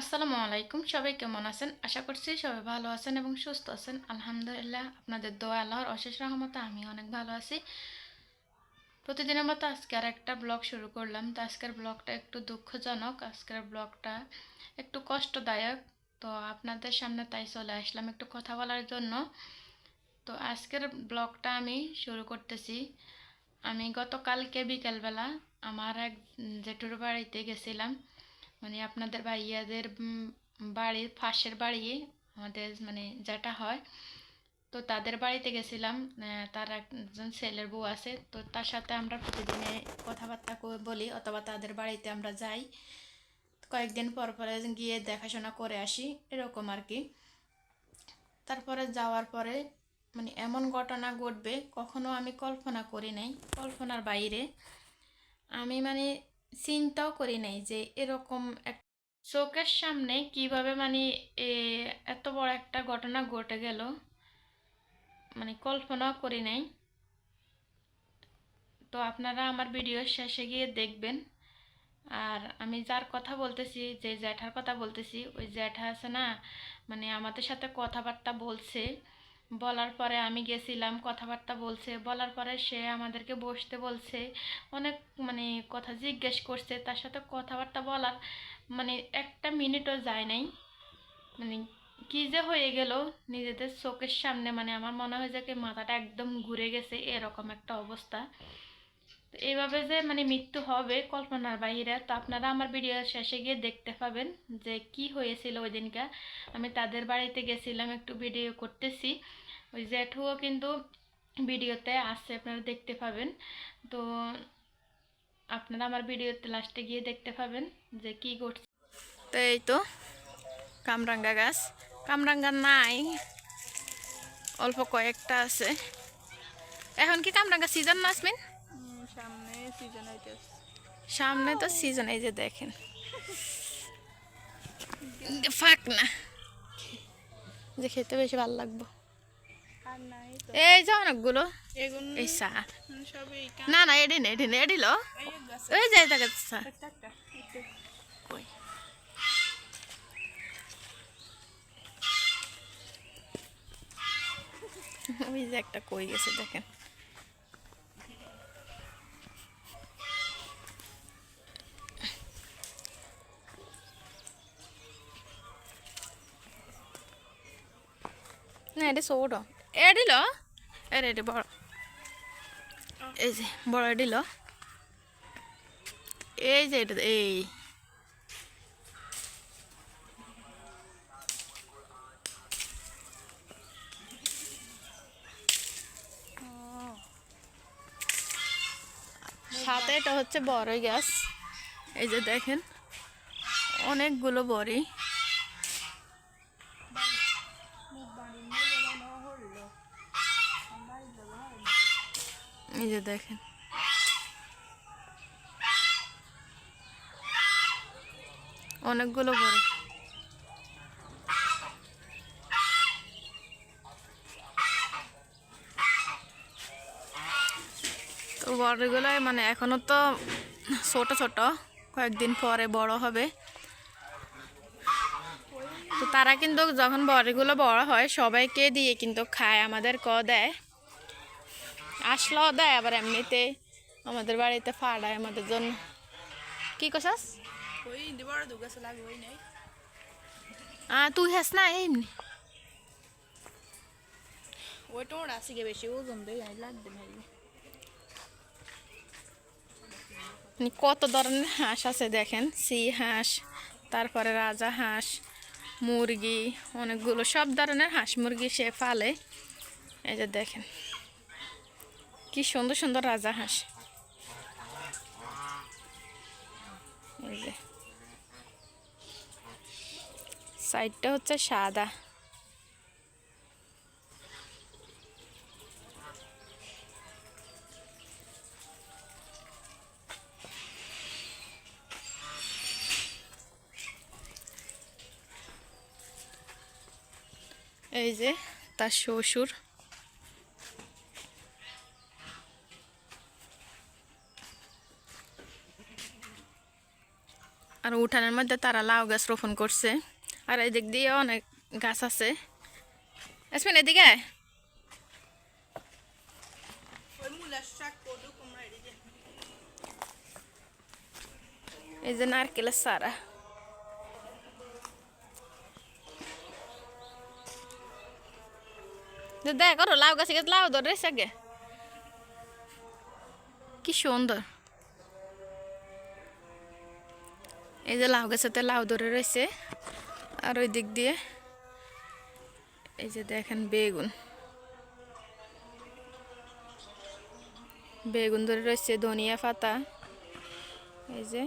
আসসালামু আলাইকুম। সবাই কেমন আছেন? আশা করছি সবাই ভালো আছেন এবং সুস্থ আছেন। আলহামদুলিল্লাহ আপনাদের দোয়া আল্লাহর অশেষ রহমতে আমি অনেক ভালো আছি। প্রতিদিনের মতো আজকে আর একটা ব্লগ শুরু করলাম। তো আজকের ব্লগটা একটু দুঃখজনক। আজকের ব্লগটা একটু কষ্টদায়ক। তো আপনাদের সামনে তাই চলে আসলাম একটু কথা বলার জন্য। তো আজকের ব্লগটা আমি শুরু করতেছি। আমি গতকালকে বিকেলবেলা আমার এক জেঠুর বাড়িতে গেছিলাম। মানে আপনাদের ভাইয়াদের বাড়ির পাশের বাড়ি আমাদের মানে যেটা হয়, তো তাদের বাড়িতে গেছিলাম তার একজন ছেলের বউ আছে, তো তার সাথে আমরা প্রতিদিনে কথাবার্তা বলি অথবা তাদের বাড়িতে আমরা যাই। কয়েকদিন পর পরে গিয়ে দেখাশোনা করে আসি, এরকম আর কি। তারপরে যাওয়ার পরে মানে এমন ঘটনা ঘটবে, কখনো আমি কল্পনা করি নাই। কল্পনার বাইরে আমি মানে চিন্তাও করি নাই যে এরকম এক চোখের সামনে কীভাবে মানে এত বড় একটা ঘটনা ঘটে গেল মানে কল্পনাও করি নাই। তো আপনারা আমার ভিডিও শেষে গিয়ে দেখবেন। আর আমি যার কথা বলতেছি, যে জ্যাঠার কথা বলতেছি, ওই জ্যাঠা আছে না মানে আমাদের সাথে কথাবার্তা বলছে। বলার পরে আমি গেছিলাম, কথাবার্তা বলছে, বলার পরে সে আমাদেরকে বসতে বলছে, অনেক মানে কথা জিজ্ঞেস করছে, তার সাথে কথাবার্তা বলার মানে একটা মিনিটও যায় নাই। মানে কি যে হয়ে গেল, নিজেদের চোখের সামনে মানে আমার মনে হয় যে মাথাটা একদম ঘুরে গেছে, এরকম একটা অবস্থা। এইভাবে যে মানে মৃত্যু হবে কল্পনার বাইরে তো আপনারা আমার ভিডিও শেষে গিয়ে দেখতে পাবেন যে কি হয়েছিল ওই দিনকা আমি তাদের বাড়িতে গেছিলাম একটু ভিডিও করতেছি। ওই জেঠুও কিন্তু ভিডিওতে আসছে আপনারা দেখতে পাবেন। তো আপনারা আমার ভিডিওতে লাস্টে গিয়ে দেখতে পাবেন যে কি ঘটছে। তো এই তো কামরাঙ্গা গাছ। কামরাঙ্গা নাই অল্প কয়েকটা আছে। এখন কি কামরাঙ্গা সিজন না আসবেন হুম, সামনে সিজন আইতেছে সামনে তো সিজন এই যে দেখেন। ফাঁক না। যে খেতে বেশি ভালো লাগবো। আর নাই তো। এই যে অনেকগুলো। এই না না এডি না এডি না এডি লো। ওই যে দেখা কই? ওই যে একটা কই গেছে দেখেন। এটা ছোট এডিল এর এটি বড় এই যে বড় এডিল এই যে এটা এই সাথে এটা হচ্ছে বড়ই গাছ এই যে দেখেন, অনেকগুলো বড়ি। এই যে দেখেন। অনেকগুলো বড়ি তো বড়গুলো মানে এখনও তো ছোট ছোট, কয়েকদিন পরে বড় হবে। তো তারা কিন্তু যখন বড়িগুলো বড় হয়, সবাইকে দিয়ে কিন্তু খায়, আমাদের ক দেয়। আসলেও দেয় আবার এমনিতে আমাদের বাড়িতে ফাড়ায় আমাদের জন্য। কি কসাস আহ তুই হাস না এমনি? বেশি ওজন দেয় লাগবে না মানে কত ধরনের হাঁস আছে দেখেন? সি হাঁস তারপরে রাজা হাঁস মুরগি অনেকগুলো সব ধরনের হাঁস মুরগি সে ফালে। এই যে দেখেন। কি সুন্দর সুন্দর রাজা হাঁস। সাইডটা হচ্ছে সাদা। এই যে তার শ্বশুর। উঠানের মধ্যে তারা লাউ গাছ রোপণ করছে। আর এই দিক দিয়ে অনেক গাছ আছে। আসবেন এদিকে এদিকে এই যে নারকেলের সারা দেখ লাউ গেছে লাউ ধরে আগে। কি সুন্দর। এই যে লাউ গাছেতে লাউ ধরে রয়েছে। আর ওই দিক দিয়ে এই যে দেখেন বেগুন। বেগুন ধরে রয়েছে, ধনিয়া পাতা, এই যে।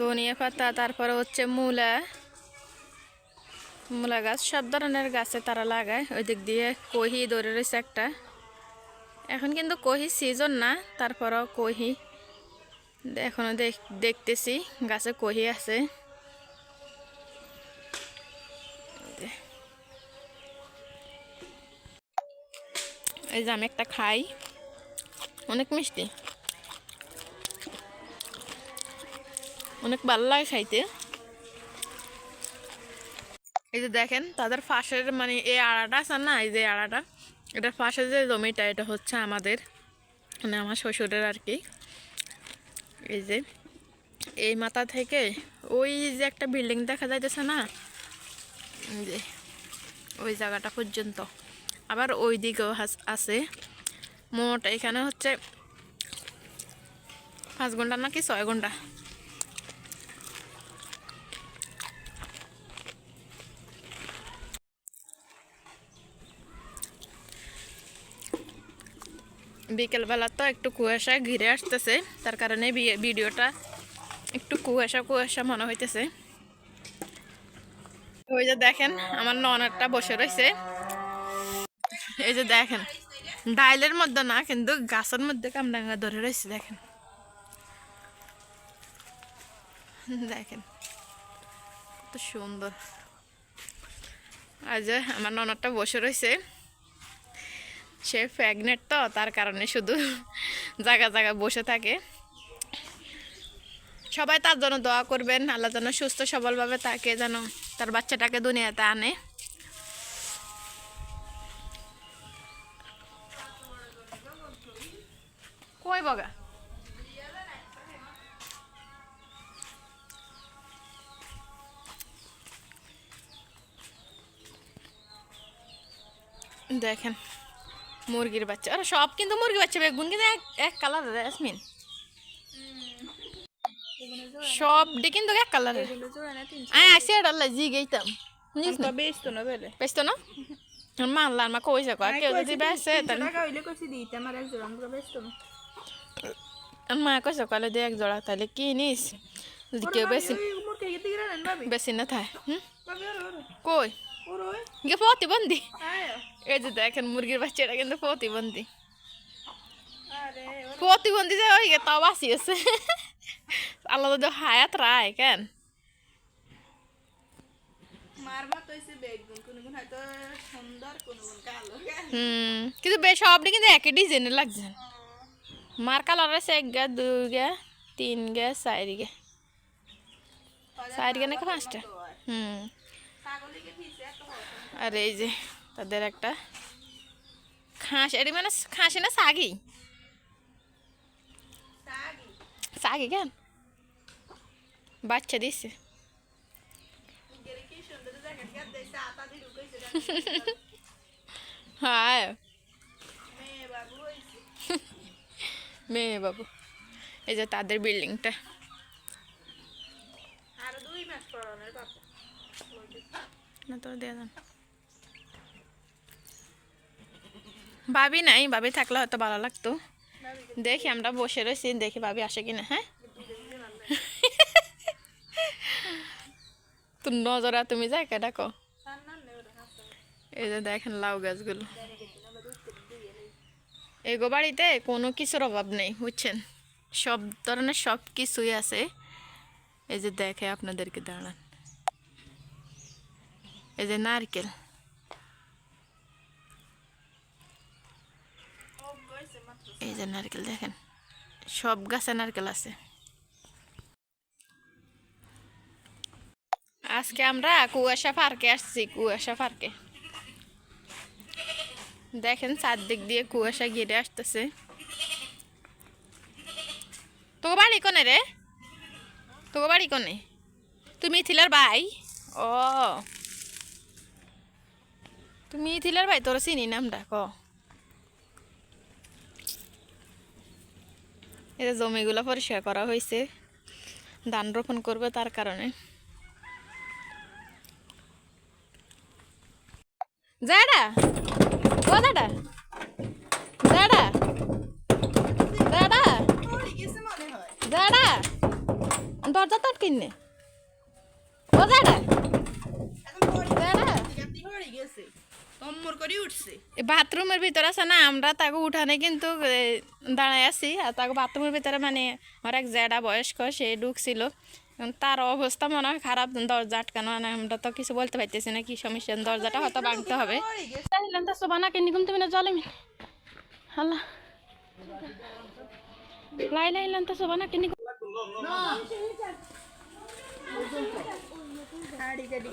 ধনিয়া পাতা, তারপরে হচ্ছে মূলা। মূলা গাছ, সব ধরনের গাছে তারা লাগায়। ওই দিক দিয়ে কহি ধরে রয়েছে একটা। এখন কিন্তু কহি সিজন না, তারপরও কহি। এখনও দেখ- দেখতেছি, গাছে কহি আছে। এই যে আমি একটা খাই। অনেক মিষ্টি। অনেক ভালো লাগে খাইতে। এই যে দেখেন, তাদের পাশের মানে এই আড়াটা আছে না, এই যে আড়াটা, এটার পাশে যে জমিটা, এটা হচ্ছে আমাদের মানে আমার শ্বশুরের আর কি। এই যে, এই মাথা থেকে ওই যে একটা বিল্ডিং দেখা যাইতেছে না যে, ওই জায়গাটা পর্যন্ত। আবার ওই দিকেও আছে। মোট এখানে হচ্ছে পাঁচ ঘণ্টা নাকি ছয় ঘণ্টা? বিকেলবেলা তো একটু কুয়াশা ঘিরে আসতেছে, তার কারণে ভিডিওটা একটু কুয়াশা কুয়াশা মনে হইতেছে। ওই যে দেখেন, আমার ননারটা বসে রয়েছে এই যে দেখেন, ডাইলের মধ্যে না, কিন্তু গাছের মধ্যে কামডাঙ্গা ধরে রয়েছে দেখেন। দেখেন, কত সুন্দর। আজ আমার ননারটা বসে রয়েছে সে প্রেগনেন্ট তো, তার কারণে শুধু জায়গা জায়গা বসে থাকে। সবাই তার জন্য দোয়া করবেন, আল্লাহ যেন সুস্থ সবলভাবে তাকে যেন তার বাচ্চাটাকে দুনিয়াতে আনে। কই বগা? দেখেন মুরগির বাচ্চা। আরে সব কিন্তু মুরগির বাচ্চা বেগুন কিন্তু এক এক কালার দাদা ইয়াসমিন সবটি কিন্তু এক কালারের তিনশো আয় আসি এটা জি গেইতাম। বুঝিস না? বেলে। বেচতো না? আর মা কইছে কয় কেউ যদি বেচে তাহলে মা কইছে কলে দে এক জোড়া তাহলে কি নিস যদি কেউ বেশি না থাকে কই? প্রতিবন্ধী এই যে দেখেন মুরগির বাচ্চাটা কিন্তু প্রতিবন্ধী প্রতিবন্ধী যে ওই তাও বাঁচিয়েছে আল্লাহ যদি হায়াত রায় কেন কিন্তু বেশ সবটি কিন্তু একই ডিজাইনের লাগছে মার কালার আছে এক গে দুই গে তিন গে চার গে চার গে নাকি পাঁচটা হুম ছাগলিকে দিছে এত বড় আর এই যে তাদের একটা খাস এটি মানে খাসি না সাগি? সাগি। কেন? বাচ্চা দিছে। হ্যাঁ। মেয়ে বাবু। এই যে তাদের বিল্ডিংটা। না তো দিয়ে দেন ভাবি নাই, ভাবি থাকলে হয়তো ভালো লাগতো। দেখি আমরা বসে রয়েছি, দেখি ভাবি আসে কিনা হ্যাঁ? তো নজরা তুমি যাই কে ডাকো। এই যে দেখেন লাউ গাছগুলো। এগো বাড়িতে কোনো কিছুর অভাব নেই, বুঝছেন? সব ধরনের সব কিছুই আছে। এই যে দেখে আপনাদেরকে দাঁড়ান। এই যে নারকেল আছে মাত্র এই যে নারকেল দেখেন, সব গাছে নারকেল আছে। আজকে আমরা কুয়াশা পার্কে আসছি, কুয়াশা পার্কে। দেখেন চারদিক দিয়ে কুয়াশা ঘিরে আসতেছে। তোকে বাড়ি কোনে রে? তোকে বাড়ি কোনে? তুমি ইথিলার ভাই? ও। তুমি ইথিলার ভাই, তোর চিনি নামটা ক? যে জমিগুলো পরিষ্কার করা হয়েছে। ধান রোপণ করবে তার কারণে। যাডা ও দাদা। দাদা দাদা দাদা দরজা তো কিনে ও দাদা দাদা বাথরুমের ভিতরে আছে না আমরা তাকে উঠানে কিন্তু দাঁড়ায় আছি। আর তাকে বাথরুমের ভিতরে মানে আমার এক জ্যাডা বয়স্ক সে ঢুকছিল। তার অবস্থা মনে হয় খারাপ দরজা আটকানো মানে আমরা তো কিছু বলতে পারতেছি না কি সমস্যা। দরজাটা হয়তো ভাঙতে হবে। তো সোবানা কেনি ঘুমতে মিনা জলে আল্লাহ লাই লাইলাম তো সোবানা কেনি হাড়ি গাড়ি